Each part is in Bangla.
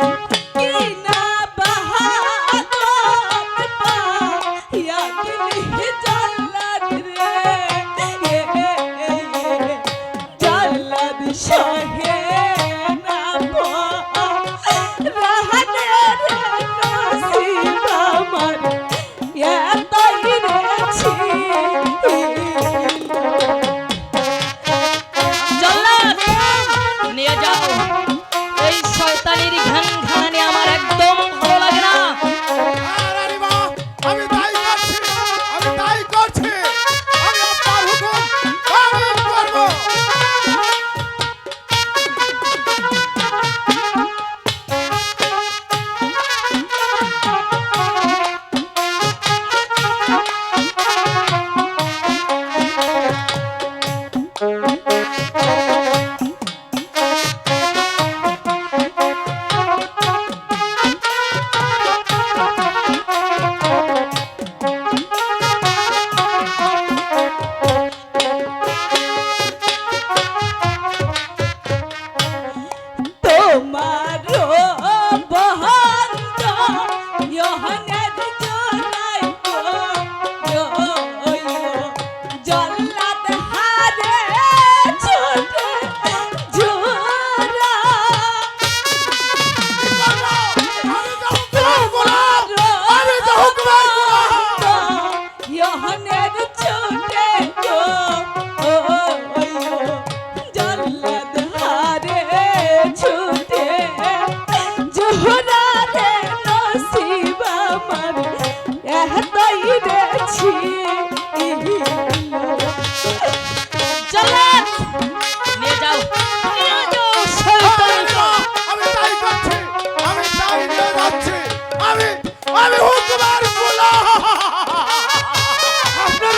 Música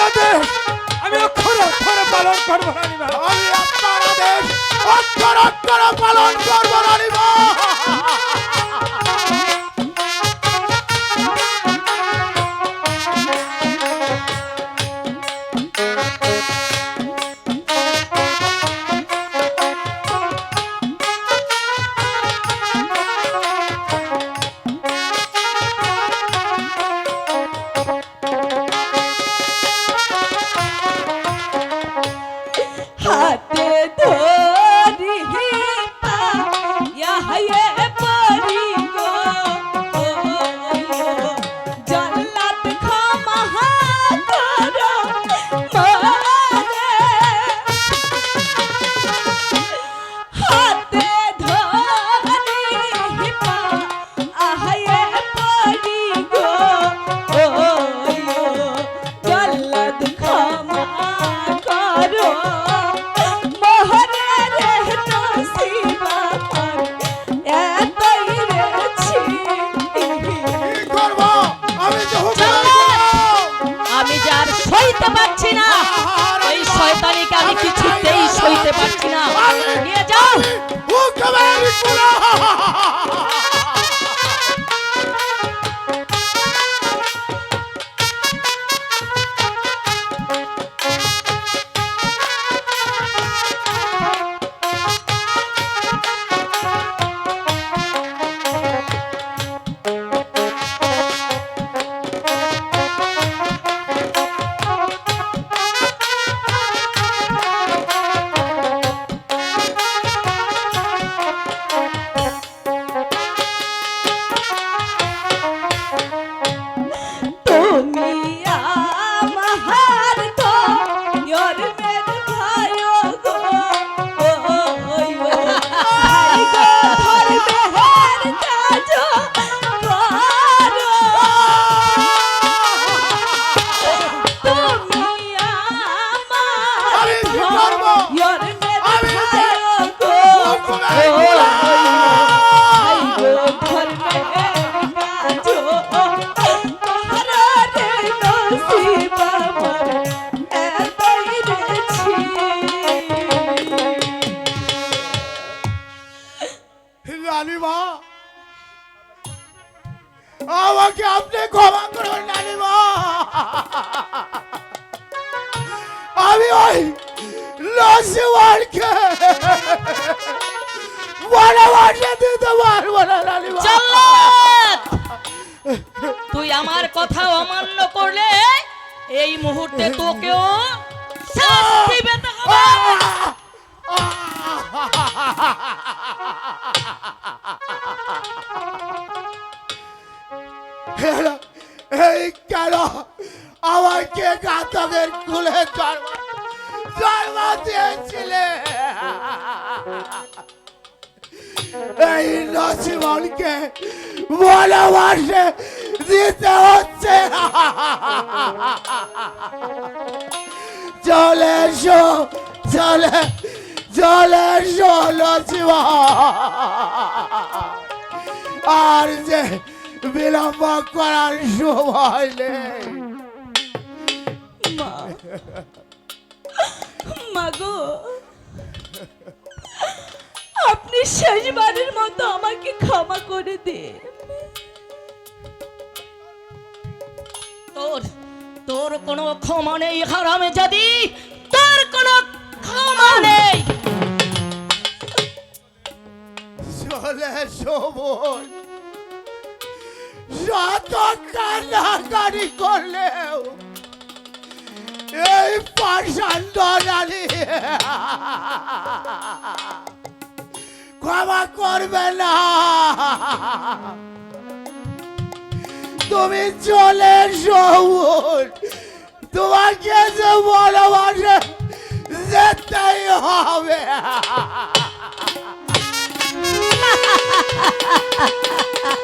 আদেশ আমি অক্ষর অক্ষর পালন করব আমি আপনার আদেশ অক্ষর অক্ষর পালন করব রানী আমাকে আপনি ক্ষমা করুন নানি মা। আমি ওই লসিওয়ালকে তুই আমার কথা অমান্য করলে এই মুহূর্তে তোকেও এই কেন আমাকে ঘাতকের কুলে জন্ম জন্ম দিয়েছিলে। এই নসিমনকে ভালোবাসে দিতে হচ্ছে। চলে এসো, চলে চলে এসো নসিমন। আর যে বিলম্ব করার সময় নেই। মা। মাগো আপনি শেষবারের মতো আমাকে ক্ষমা করে দিন। তোর তোর কোনো ক্ষমা নেই হারামে যদি তোর কোনো ক্ষমা নেই। চলে সবল শত কান্নাকারি করলেও এই পাষাণ দলালি ক্ষমা করবে না। তুমি চলে সবল তোমাকে যে ভালোবাসে যেতেই হবে।